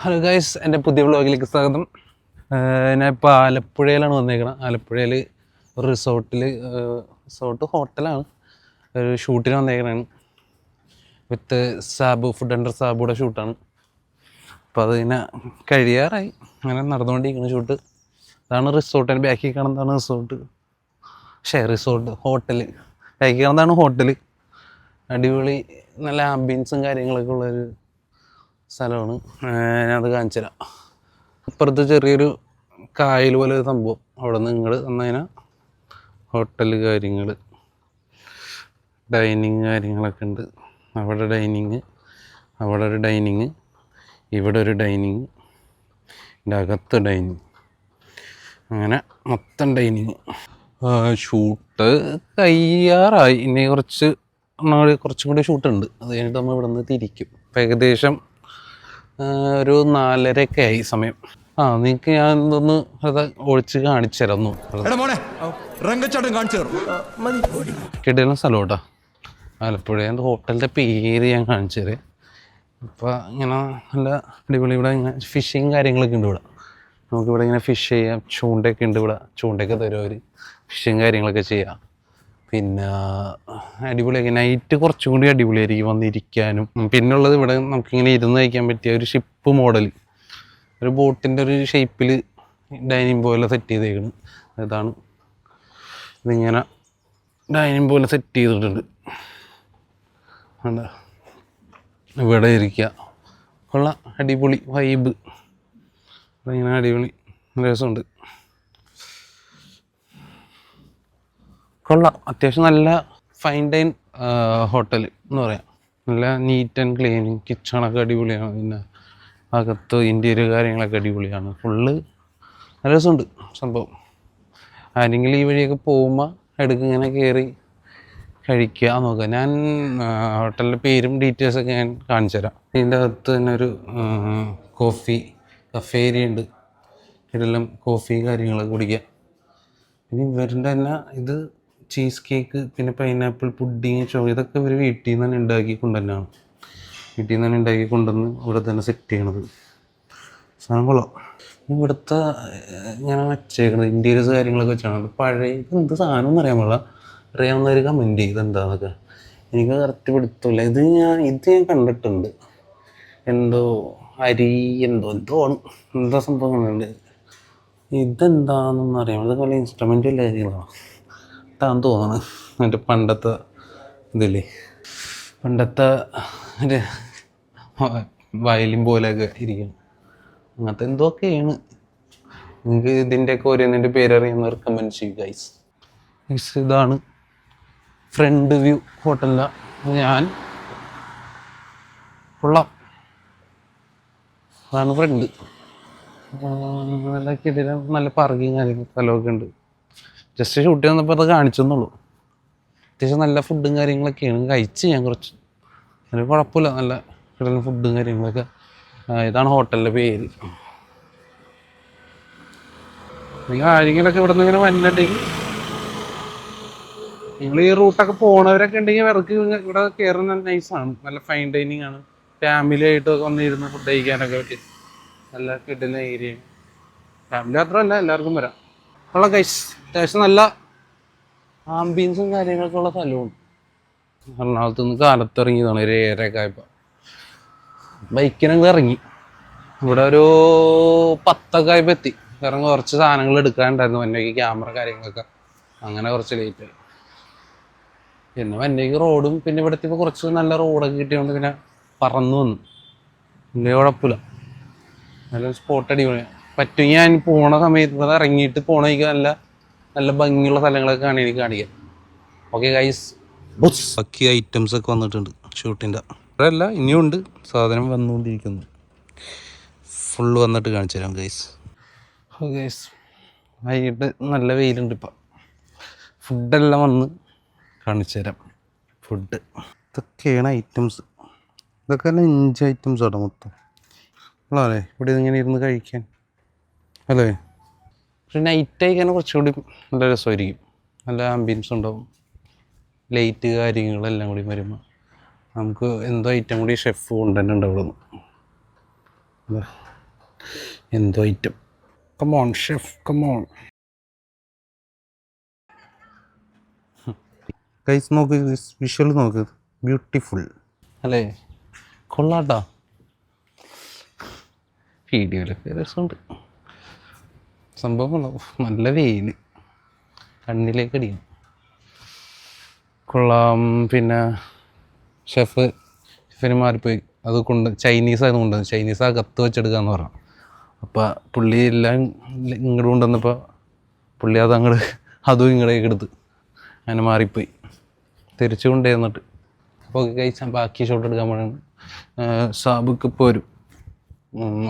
Hello guys എന്റെ പുതിയ വ്ളോഗിലേക്ക് സ്വാഗതം. ഞാൻ ഇപ്പോൾ ആലപ്പുഴയിലാണ് വന്നേക്കണം. ആലപ്പുഴയിൽ ഒരു റിസോർട്ടിൽ റിസോർട്ട് ഹോട്ടലാണ്. ഒരു ഷൂട്ടിന് വന്നേക്കണാണ് വിത്ത് സാബു ഫുഡ് അണ്ടർ സാബുയുടെ ഷൂട്ടാണ്. അപ്പോൾ അതിങ്ങനെ കഴിയാറായി. അങ്ങനെ നടന്നുകൊണ്ടിരിക്കുന്ന ഷൂട്ട്. അതാണ് റിസോർട്ടിന്റെ ബാക്കിൽ കാണുന്നതാണ് റിസോർട്ട്. ഷെയർ റിസോർട്ട് ഹോട്ടൽ ബാക്കിൽ കാണുന്നതാണ് ഹോട്ടൽ അടിപൊളി നല്ല ആംബിയൻസും കാര്യങ്ങളൊക്കെ ഉള്ളൊരു സ്ഥലമാണ്. ഞാനത് കാണിച്ചു തരാം അപ്പുറത്ത് ചെറിയൊരു കായൽ പോലെ ഒരു സംഭവം. അവിടെ നിന്ന് നിങ്ങൾ വന്നതിന ഹോട്ടൽ കാര്യങ്ങൾ ഡൈനിങ് കാര്യങ്ങളൊക്കെ ഉണ്ട്. അവിടെ ഡൈനിങ് അവിടെ ഒരു ഡൈനിങ് ഇവിടെ ഒരു ഡൈനിങ് ഇതിന്റെ അകത്ത് ഡൈനിങ്. അങ്ങനെ മൊത്തം ഡൈനിങ്. ഷൂട്ട് കയ്യാറായി. ഇനി കുറച്ച് കുറച്ചും കൂടി ഷൂട്ടുണ്ട്. അത് കഴിഞ്ഞിട്ട് നമ്മൾ ഇവിടെ നിന്ന് തിരിക്കും ഏകദേശം ഒരു നാലരയൊക്കെ ആയി സമയം. ആ നിങ്ങൾക്ക് ഞാൻ ഇതൊന്ന് അത് ഒഴിച്ച് കാണിച്ചു തരാം ഒന്ന് എടാ മോനെ രംഗച്ചാട്ടം കാണിച്ചു തരും. കിടലും സ്ഥലം കേട്ടോ ആലപ്പുഴ എന്റെ ഹോട്ടലിന്റെ പേര് ഞാൻ കാണിച്ചു തരാം. അപ്പോൾ ഇങ്ങനെ നല്ല അടിപൊളി ഇവിടെ ഇങ്ങനെ ഫിഷിങ് കാര്യങ്ങളൊക്കെ ഉണ്ട് ഇവിടെ. നമുക്കിവിടെ ഇങ്ങനെ ഫിഷ് ചെയ്യാം ചൂണ്ടയൊക്കെ ഉണ്ട് ഇവിടെ. ചൂണ്ടയൊക്കെ തരും അവർ ഫിഷിങ് കാര്യങ്ങളൊക്കെ ചെയ്യാം. പിന്നെ അടിപൊളിയാക്കി നൈറ്റ് കുറച്ചും കൂടി അടിപൊളിയായിരിക്കും വന്നിരിക്കാനും. പിന്നുള്ളത് ഇവിടെ നമുക്കിങ്ങനെ ഇരുന്ന് കഴിക്കാൻ പറ്റിയ ഒരു ഷിപ്പ് മോഡൽ ഒരു ബോട്ടിന്റെ ഒരു ഷേപ്പിൽ ഡൈനിങ് പോലെ സെറ്റ് ചെയ്തേക്കണ്. ഇതാണ്. ഇതിങ്ങനെ ഡൈനിങ് പോലെ സെറ്റ് ചെയ്തിട്ടുണ്ട്? ഇവിടെ ഇരിക്കുക കൊള്ള. അടിപൊളി വൈബ് ഇങ്ങനെ അടിപൊളി രസമുണ്ട്. കൊള്ളാം. അത്യാവശ്യം നല്ല ഫൈൻ ഡൈൻ ഹോട്ടൽ എന്ന് പറയാം. നല്ല നീറ്റ് ആൻഡ് ക്ലീനിങ് കിച്ചണൊക്കെ അടിപൊളിയാണ്. പിന്നെ അകത്ത് ഇന്റീരിയർ കാര്യങ്ങളൊക്കെ അടിപൊളിയാണ്. ഫുള്ള് നല്ല രസമുണ്ട് സംഭവം. ആരെങ്കിലും ഈ വഴിയൊക്കെ പോകുമ്പോൾ ഇടയ്ക്ക് ഇങ്ങനെ കയറി കഴിക്കുക നോക്കുക. ഞാൻ ഹോട്ടലിന്റെ പേരും ഡീറ്റെയിൽസൊക്കെ ഞാൻ കാണിച്ചു തരാം. ഇതിന്റെ അകത്ത് തന്നെ ഒരു കോഫി കഫേരി ഉണ്ട്. ഇതെല്ലാം കോഫി കാര്യങ്ങളൊക്കെ കുടിക്കുക. ഇനി ഇവരുടെ തന്നെ ഇത് ചീസ് കേക്ക് പിന്നെ പൈനാപ്പിൾ പുഡിങ് ചോ ഇതൊക്കെ ഇവർ വീട്ടിൽ നിന്ന് തന്നെ ഉണ്ടാക്കി കൊണ്ടുതന്നെയാണ് വീട്ടിൽ നിന്ന് തന്നെ ഉണ്ടാക്കി കൊണ്ടുവന്ന് ഇവിടെ തന്നെ സെറ്റ് ചെയ്യണത്. സാധനം കൊള്ളാം. ഇവിടുത്തെ ഇങ്ങനെ വെച്ചേക്കണത് ഇന്റീരിയേഴ്സ് കാര്യങ്ങളൊക്കെ വെച്ചാണ്. പഴയ എന്ത് സാധനം എന്ന് അറിയാൻ പാടില്ല. അറിയാവുന്നവർ കമന്റ് ചെയ്ത് എന്താന്നൊക്കെ എനിക്ക് കറക്റ്റ് പിടുത്തില്ല ഇത് ഞാൻ ഇത് ഞാൻ കണ്ടിട്ടുണ്ട്. എന്തോ അരി എന്തോ എന്തോ എന്താ സംഭവം കണ്ടിട്ടുണ്ട് ഇതെന്താണെന്നൊന്നും അറിയാം ഇതൊക്കെ വല്ല ഇൻസ്ട്രുമെന്റ് വല്ല കാര്യങ്ങളാണ്? ഇതാന്ന് തോന്നുന്നു. മറ്റേ പണ്ടത്തെ ഇതില്ലേ പണ്ടത്തെ ഒരു വയലിൻ പോലെയൊക്കെ ഇരിക്കണം. അങ്ങനത്തെ എന്തൊക്കെയാണ്? നിങ്ങൾക്ക് ഇതിന്റെയൊക്കെ ഓരോന്നിന്റെ പേരറിയുന്നവർ റെക്കമെൻഡ് ചെയ്യും ഗൈസ് ഗൈസ് ഇതാണ് ഫ്രണ്ട് വ്യൂ ഹോട്ടലിലാണ് ഞാൻ കൊള്ളാം. അതാണ് ഫ്രണ്ട് നല്ല കിടിലം നല്ല പാർക്കിങ് കാര്യങ്ങൾ സ്ഥലമൊക്കെ ഉണ്ട്. ജസ്റ്റ് ഷൂട്ട് വന്നപ്പോൾ അത് കാണിച്ചെന്നുള്ളൂ. അത്യാവശ്യം നല്ല ഫുഡും കാര്യങ്ങളൊക്കെയാണ്. കഴിച്ച് ഞാൻ കുറച്ച് അതിന് കുഴപ്പമില്ല. നല്ല കിടന്ന ഫുഡും കാര്യങ്ങളൊക്കെ. ഇതാണ് ഹോട്ടലിന്റെ പേര്. നിങ്ങൾ ആരെങ്കിലൊക്കെ ഇവിടെ നിന്ന് ഇങ്ങനെ വന്നിട്ടുണ്ടെങ്കിൽ നിങ്ങൾ ഈ റൂട്ടൊക്കെ പോണവരൊക്കെ ഉണ്ടെങ്കിൽ അവർക്ക് ഇവിടെ കയറുന്ന നൈസാണ് നല്ല ഫൈൻ ഡൈനിങ് ആണ്. ഫാമിലി ആയിട്ട് വന്നിരുന്ന് ഫുഡ് കഴിക്കാനൊക്കെ പറ്റി. നല്ല കിട്ടുന്ന ഏരിയ ഫാമിലി മാത്രമല്ല എല്ലാവർക്കും വരാം. ഉള്ള കൈസ് അത്യാവശ്യം നല്ല ആംബിയൻസും കാര്യങ്ങളൊക്കെ ഉള്ള സ്ഥലമാണ് എറണാകുളത്ത് നിന്ന് കാലത്ത് ഇറങ്ങിയതാണ് ഒരു ഏഴരയൊക്കെ ആയപ്പോൾ ബൈക്കിനങ്ങ് ഇറങ്ങി. ഇവിടെ ഒരു പത്തൊക്കെ ആയപ്പോൾ എത്തി. കാരണം കുറച്ച് സാധനങ്ങൾ എടുക്കാനുണ്ടായിരുന്നു. വന്നേക്ക് ക്യാമറ കാര്യങ്ങളൊക്കെ. അങ്ങനെ കുറച്ച് ലേറ്റ് ആയി. പിന്നെ വന്നേക്ക് റോഡും പിന്നെ ഇവിടെ എത്തിയപ്പോൾ കുറച്ച് നല്ല റോഡൊക്കെ കിട്ടിയതുകൊണ്ട് പിന്നെ പറന്നു വന്നു. വലിയ കുഴപ്പമില്ല. നല്ല സ്പോട്ട് അടിപൊളിയാണ്. പറ്റുമെങ്കിൽ ഞാൻ പോണ സമയത്ത് ഇവിടെ ഇറങ്ങിയിട്ട് പോണ നല്ല നല്ല ഭംഗിയുള്ള സ്ഥലങ്ങളൊക്കെ കാണാൻ എനിക്ക് കാണിക്കാം. ഓക്കെ ഗൈസ് ബാക്കി ഐറ്റംസ് ഒക്കെ വന്നിട്ടുണ്ട്. ഷൂട്ടിന്റെ അല്ല ഇനിയുണ്ട് സാധനം വന്നുകൊണ്ടിരിക്കുന്നു. ഫുള്ള് വന്നിട്ട് കാണിച്ചു തരാം ഗൈസ് ഗൈസ് വൈകിട്ട് നല്ല വെയിലുണ്ട് ഇപ്പം. ഫുഡെല്ലാം വന്ന് കാണിച്ചു തരാം. ഫുഡ് ഇതൊക്കെയാണ് ഐറ്റംസ് ഇതൊക്കെ അഞ്ച് ഐറ്റംസ് ആണ് മൊത്തം. അല്ലേ? ഇവിടെ ഇങ്ങനെ ഇരുന്ന് കഴിക്കാൻ? അല്ലേ? പക്ഷെ നൈറ്റ് ആയിക്കാൻ കുറച്ചുകൂടി നല്ല രസമായിരിക്കും. നല്ല ആംബിയൻസ് ഉണ്ടാവും. ലൈറ്റ് കാര്യങ്ങളെല്ലാം കൂടി വരുമ്പോൾ നമുക്ക് എന്തോ ഐറ്റം കൂടി ഷെഫ് കൊണ്ടുതന്നെ ഉണ്ട് അവിടെ എന്തോ item come on chef come on guys നോക്ക് വിഷ്വൽ നോക്ക്. ബ്യൂട്ടിഫുൾ അല്ലേ? കൊള്ളാട്ടാ വീഡിയോയിലൊക്കെ രസമുണ്ട്. സംഭവം നല്ല വെയിൽ കണ്ണിലേക്ക് അടിക്കും കൊള്ളാം. പിന്നെ ഷെഫ് ഷെഫിന് മാറിപ്പോയി. അത് കൊണ്ട് ചൈനീസ് ആയിരുന്നു കൊണ്ടുവന്നത്. ചൈനീസ് ആ കത്ത് വെച്ചെടുക്കാന്ന് പറഞ്ഞു. അപ്പോൾ പുള്ളി എല്ലാം ഇങ്ങോട്ട് കൊണ്ടുവന്നപ്പോൾ പുള്ളി അത് അങ്ങോട്ട് അതും ഇങ്ങോട്ടേക്ക് എടുത്ത്. അങ്ങനെ മാറിപ്പോയി. തിരിച്ചു കൊണ്ടുവന്നിട്ട് അപ്പോൾ കഴിച്ചാൽ ബാക്കി ഷോട്ട് എടുക്കാൻ പോകണം സാബുക്ക് ഇപ്പോൾ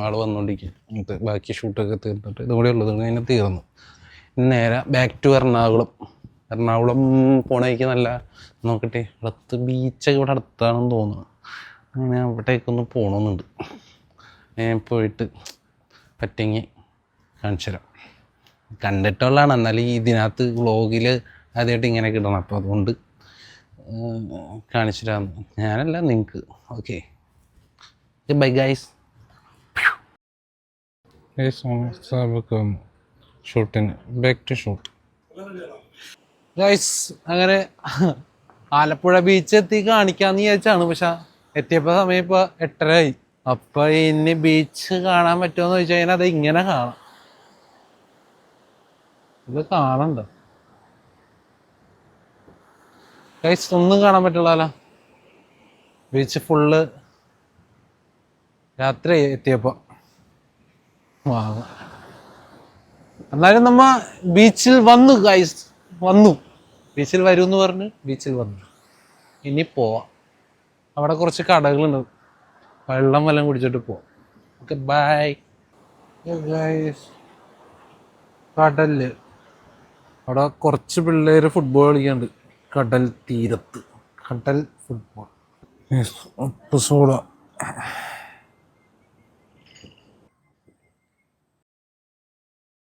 ആൾ വന്നുകൊണ്ടിരിക്കുക ബാക്കി ഷൂട്ടൊക്കെ തീർന്നിട്ട് ഇതുകൂടെ ഉള്ളത് കഴിഞ്ഞ് തീർന്നു. നേരെ ബാക്ക് ടു എറണാകുളം. എറണാകുളം പോണേക്ക് നല്ല നോക്കട്ടെ അടുത്ത് ബീച്ചൊക്കെ ഇവിടെ അടുത്താണെന്ന് തോന്നുന്നു. അങ്ങനെ അവിടേക്കൊന്ന് പോകണമെന്നുണ്ട് പോയിട്ട് പറ്റെങ്കിൽ കാണിച്ചു തരാം. കണ്ടിട്ടുള്ളതാണ്. എന്നാലും ഇതിനകത്ത് വ്ളോഗിൽ ആദ്യമായിട്ട് ഇങ്ങനെ കിട്ടണം. അപ്പോൾ അതുകൊണ്ട് കാണിച്ചു തരാമെന്ന് ഞാനല്ല നിങ്ങൾക്ക് ഓക്കെ ബൈ ഗൈസ് ഷൂട്ടിന് ബാക്ക് ടു ഷൂട്ട് ഗൈസ് അങ്ങനെ ആലപ്പുഴ ബീച്ച് എത്തി കാണിക്കാന്ന് വിചാരിച്ചാണ്. പക്ഷെ എത്തിയപ്പോ സമയം ഇപ്പൊ എട്ടരയായി. അപ്പൊ ഇനി ബീച്ച് കാണാൻ പറ്റുമോന്ന് ചോദിച്ചു കഴിഞ്ഞാൽ അത് ഇങ്ങനെ കാണാം. ഇത് കാണണ്ട? ഗൈസ് ഒന്നും കാണാൻ പറ്റുള്ളല്ലോ ബീച്ച് ഫുള്ള് രാത്രി എത്തിയപ്പോ. വാങ്ങാം എന്നാലും നമ്മ ബീച്ചിൽ വന്നു ഗൈസ് വന്നു. ബീച്ചിൽ വരും എന്ന് പറഞ്ഞ് ബീച്ചിൽ വന്നു. ഇനി പോവാം. അവിടെ കുറച്ച് കടകളുണ്ട്. വെള്ളം വല്ലതും കുടിച്ചിട്ട് പോവാം. ഓക്കെ ബൈ ഗൈസ് കടൽ. അവിടെ കുറച്ച് പിള്ളേർ ഫുട്ബോൾ കളിക്കുന്നുണ്ട് കടൽ തീരത്ത്. കടൽ ഫുട്ബോൾ ഉപ്പ് സോഡ.